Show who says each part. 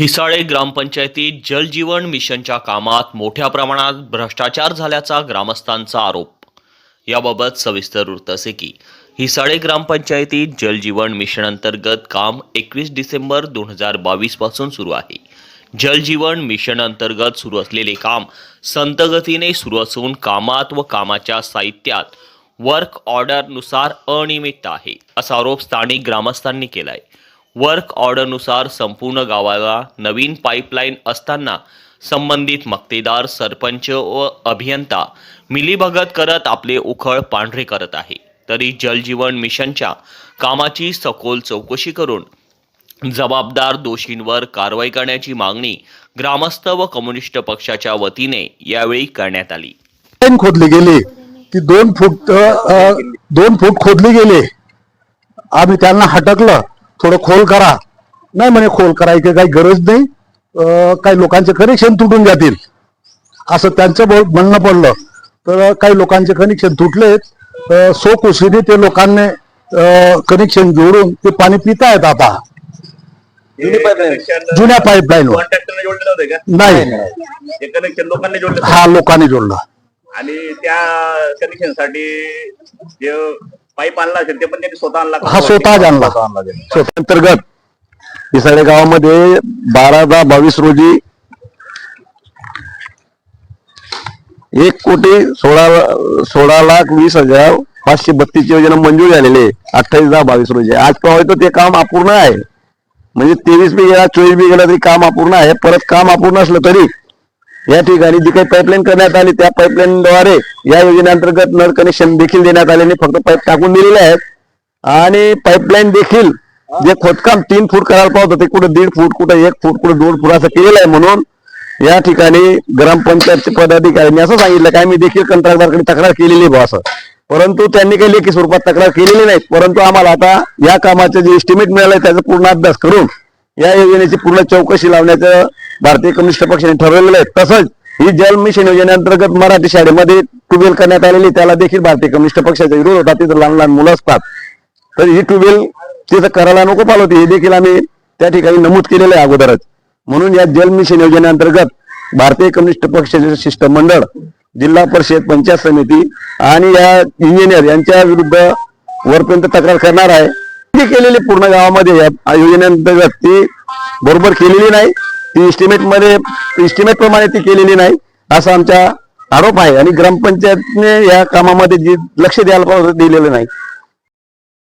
Speaker 1: हिसाळे ग्रामपंचायतीत जलजीवन मिशनच्या कामात मोठ्या प्रमाणात भ्रष्टाचार झाल्याचा ग्रामस्थांचा आरोप. याबाबत सविस्तर वृत्त असे की हिसाळे ग्रामपंचायतीत जलजीवन मिशन अंतर्गत काम एकवीस डिसेंबर दोन हजार बावीसपासून सुरू आहे. जलजीवन मिशन अंतर्गत सुरू असलेले काम संतगतीने सुरू असून कामात व कामाच्या साहित्यात वर्क ऑर्डरनुसार अनियमितता आहे असा आरोप स्थानिक ग्रामस्थांनी केला आहे वर्क ऑर्डरनुसार संपूर्ण गावाला नवीन पाईपलाईन असताना संबंधित मक्तेदार सरपंच व अभियंता मिलीभगत करत आपले उखळ पांढरे करत आहे. तरी जलजीवन मिशनच्या कामाची सखोल चौकशी करून जबाबदार दोषींवर कारवाई करण्याची मागणी ग्रामस्थ व कम्युनिस्ट पक्षाच्या वतीने यावेळी करण्यात आली.
Speaker 2: खोदली गेली. ती दोन फूट दोन फूट खोदली गेली. आम्ही त्यांना हटकलं. थोडं खोल करा. नाही म्हणे खोल करायची काही गरज नाही. काही लोकांचे कनेक्शन तुटून जातील. असं त्यांचं म्हणणं पडलं. तर काही लोकांचे कनेक्शन तुटलेत. अ, सो कुशीने ते लोकांनी कनेक्शन जोडून ते पाणी पितायत आता. जुन्या
Speaker 3: का?
Speaker 2: नाही.
Speaker 3: हे कनेक्शन लोकांनी जोडले.
Speaker 2: हा लोकांनी जोडला.
Speaker 3: आणि त्या कनेक्शनसाठी जे पाईप आणला असेल ते पण त्यांनी स्वतः आणला का?
Speaker 2: हा स्वतः आणला. स्वतः अंतर्गत. हिसाळे गावामध्ये बारा दहा बावीस रोजी एक कोटी सोळा सोळा लाख वीस हजार पाचशे बत्तीस योजना मंजूर झालेली अठ्ठावीस दहा बावीस रोजी. आज पाहतो ते काम अपूर्ण आहे. म्हणजे तेवीस बी गेला चोवीस बी गेला तरी काम अपूर्ण आहे. परत काम अपूर्ण असलं तरी या ठिकाणी जी काही पाईपलाईन करण्यात आली त्या पाईपलाईनद्वारे या योजनेअंतर्गत नळ कनेक्शन देखील देण्यात आल्याने फक्त पाईप टाकून दिलेले आहेत. आणि पाईपलाईन देखील जे खोदकाम तीन फूट करायला पाहत होते कुठं दीड फूट कुठं एक फूट कुठे दोन फूट असं केलेलं आहे म्हणून या ठिकाणी ग्रामपंचायतचे पदाधिकाऱ्यांनी असं सांगितलं काय मी देखील कंत्राटदारकडे तक्रार केलेली आहे बुवा असं. परंतु त्यांनी काही लेखी स्वरूपात तक्रार केलेली नाही. परंतु आम्हाला आता या कामाचे जे एस्टिमेट मिळालंय त्याचा पूर्ण अभ्यास करून या योजनेची पूर्ण चौकशी लावण्याचं भारतीय कम्युनिस्ट पक्षाने ठरवलेलं आहे. तसंच ही जल मिशन योजनेअंतर्गत मराठी शाळेमध्ये ट्यूबवेल करण्यात आलेली त्याला देखील भारतीय कम्युनिस्ट पक्षाचा विरोध होता. तिथं लहान लहान मुलं असतात. तर ही ट्यूबवेल तिथं करायला नको पाहिलं होती हे देखील आम्ही त्या ठिकाणी नमूद केलेलं आहे अगोदरच. म्हणून या जल मिशन योजनेअंतर्गत भारतीय कम्युनिस्ट पक्षाचे शिष्टमंडळ जिल्हा परिषद पंचायत समिती आणि या इंजिनियर यांच्या विरुद्ध वरपर्यंत तक्रार करणार आहे. ती केलेली पूर्ण गावामध्ये या योजनेअंतर्गत ती बरोबर केलेली नाही. ती इस्टिमेटमध्ये इस्टिमेटप्रमाणे प्रमाणे ती केलेली नाही असा आमचा आरोप आहे. आणि ग्रामपंचायतने या कामामध्ये जी लक्ष द्यायला दिलेलं नाही.